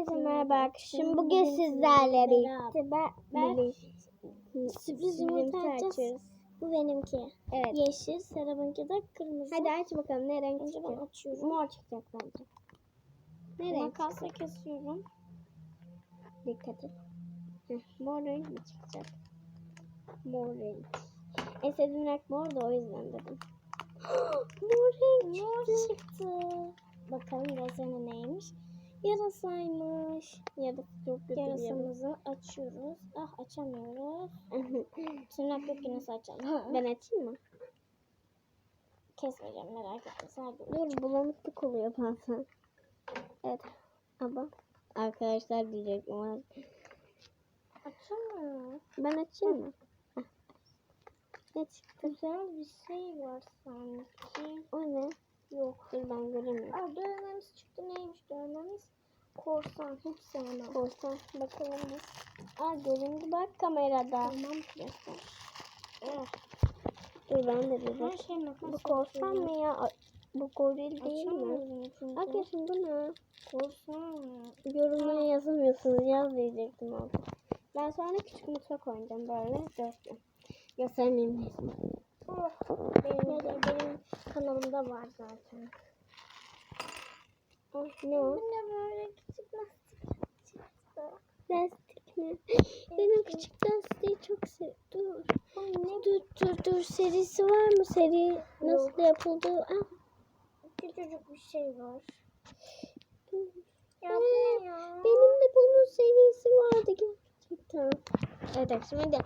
Herkese merhaba arkadaşım. Bugün sizlerle birlikte ben, ben sürpriz yumurta açacağız. Bu benimki. Evet. Yeşil, Serap'ınki de kırmızı. Hadi aç bakalım ne renk Önce ben açıyorum. Mor çıkacak bence. Ne renk? Makasla kesiyorum. Dikkat et. Heh, mor renk mi çıkacak? Mor renk. En sevdiğim renk mor da o yüzden dedim. mor renk Mor çıktı. Bakalım yazanı neymiş? Yarasaymış. Yarısı çok kötü. Yarasımızı açıyoruz. Ah açamıyoruz. Tırnaklık yine açalım. ben açayım mı? Kesmeyeceğim merak etme. Sadece Dur bulanıklık oluyor bazen. Evet. Ama arkadaşlar diyecek ama açamıyor. ben açayım mı? Ne çıktı? Güzel bir şey var sanki. O ne? Yok. Dur ben göremiyorum. Aa dövmemiz çıktı. Neymiş dövmemiz? Korsan. Hiç sevmem. Korsan bakalım biz. Aa göründü bak kamerada. Tamam göster. Eh. Dur ben de bir bak. şey Bu korsan mı ya? Bu goril değil mi? Arkadaşım bu ne? Korsan. Yorumlara yazamıyorsunuz. Yaz diyecektim orada. Ben sonra küçük mutfak oynayacağım böyle. Göster. Göstermeyeyim neyse. Oh, benim, benim kanalımda var zaten. Ne o? Bu ne böyle küçük lastik. Lastik mi? Benim küçük lastiği çok sev. Dur. Dur dur dur. Serisi var mı? Seri nasıl yapıldığı? Ah, küçücük bir şey var. Ya ne ya? Benim de bunun serisi vardı gerçekten. Evet arkadaşım hadi.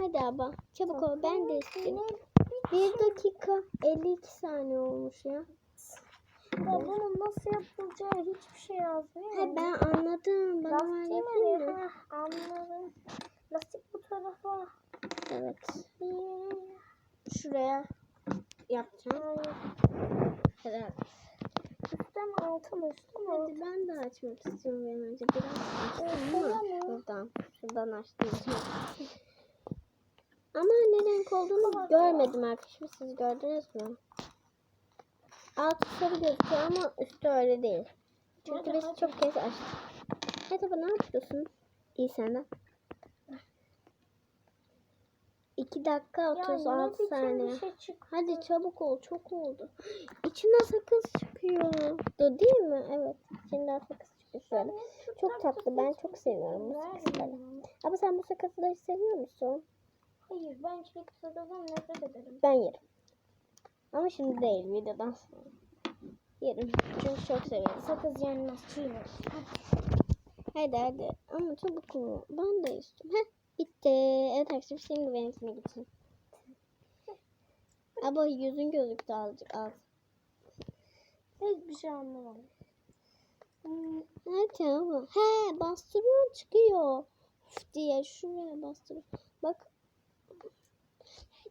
Hadi abla. Çabuk ol. Ben de istiyorum. Bir dakika 52 saniye olmuş ya. Ya bunun nasıl yapılacağı hiçbir şey yazmıyor. Ha ben anladım. Nereye? mı? Ha, anladım. Lastik bu tarafa. Evet. Şuraya yapacağım. Hayır. Evet. Üstten altı mı? Üstten altı. Hadi ben de açmak istiyorum an önce. Biraz açtım mı? şuradan. Şuradan açtım. Ama ne renk olduğunu görmedim arkadaşım. Siz gördünüz mü? Altı sarı gözüküyor ama üstü öyle değil. Çünkü biz çok kez açtık. Hadi baba ne yapıyorsun? İyi senden. 2 dakika Ya 36 ne biçim saniye. şey çıktı? Hadi çabuk ol çok oldu. İçinden sakız çıkıyor. Değil mi? Evet. İçinden sakız çıkıyor şöyle. Çok tatlı. Ben çok seviyorum bu sakızları. Ama sen bu sakızları seviyor musun? Hayır ben çilek sakızdan nefret ederim. Ben yerim. Ama şimdi değil videodan sonra. Yerim. Çünkü çok seviyorum. Sakız yenmez çiğnir. Hadi hadi. Ama çabuk ol. Ben de istiyorum. Heh. Bitti. Evet arkadaşlar şimdi benimkine gitsin. Ama yüzün gözüktü azıcık az. Hiçbir şey anlamadım. Hmm, Evet ama. He bastırıyor çıkıyor. Üf diye şuraya bastırıyor. Bak.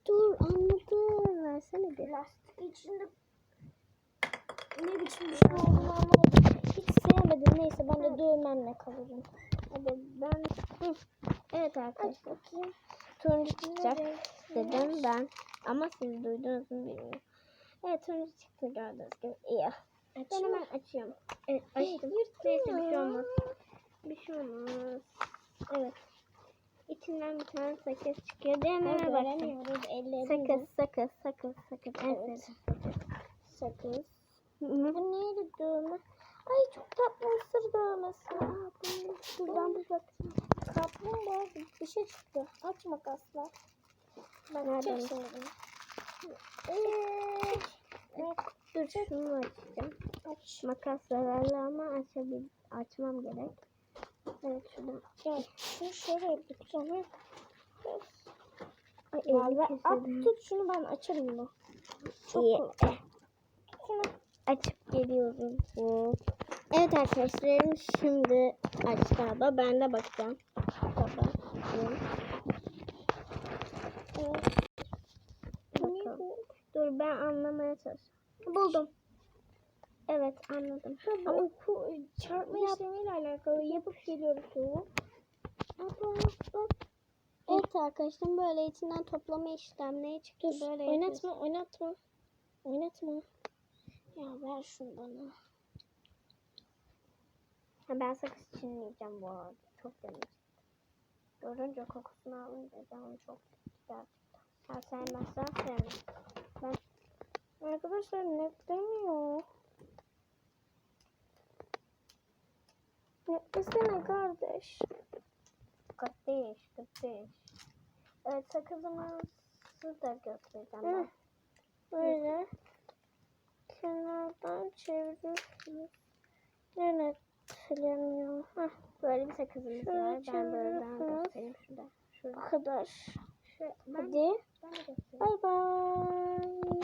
Dur anladım. Versene bir. Lastik içinde ne biçim bir şey olduğunu anlamadım. Hiç sevmedim. Neyse ben de dövmemle kalırım. Hadi ben. Hı. Evet arkadaşlar. bakayım. Turuncu çıkacak dedim ben. Ama siz duydunuz mu bilmiyorum. Evet turuncu çıktı gördüğünüz gibi. İyi. Ben Açayım hemen mı? açıyorum. Evet açtım. Neyse bir şey olmaz. Bir şey olmaz. Evet. İçinden bir tane sakız çıkıyor. Deneme Evet, bakın. Sakız, sakız, sakız, sakız. Evet. sakız. Bu neydi dövme? Ay çok tatlı ısır dövmesi. Aa, ben bir bakayım. Kaplumbağa bir şey çıktı. Aç makasla. Ben Nereden? çek şimdi. Ee, evet, Dur şunu açacağım. aç. Makas zararlı ama açabil açmam gerek. Evet şuradan. Gel. Şunu şöyle yapacağım. Ay, Ya elimi ben, at, tut şunu ben açarım bunu. Çok İyi. şunu. Açıp geliyorum. Evet arkadaşlarım şimdi açtı abla. Ben de bakacağım. Evet. Bu? Dur ben anlamaya çalışıyorum. Buldum. Evet anladım. Ha, bu oku çarpma Yap. işlemiyle alakalı yapıp geliyoruz bu. Abla bak. Evet arkadaşlar böyle içinden toplama işlemleri çıktı. Dur böyle oynatma yapıyorsun. oynatma. Oynatma. Ya ver şunu bana. Ha, ben sakız çiğneyeceğim bu arada. Çok demiş. Görünce kokusunu alınca canım çok gerçekten. Ha, sevmezsen sevmem. Ben... Arkadaşlar netlemiyor. Netlesene kardeş. Kardeş, kardeş. Evet sakızımızı da göstereceğim ben. Böyle kenardan çeviriyorsunuz. Ne netlemiyor. Heh, Böyle bir sakızımız Şöyle var. Ben böyle göstereyim şurada. Şurada. kadar. Şu, ben, Hadi. ben. Bay bay.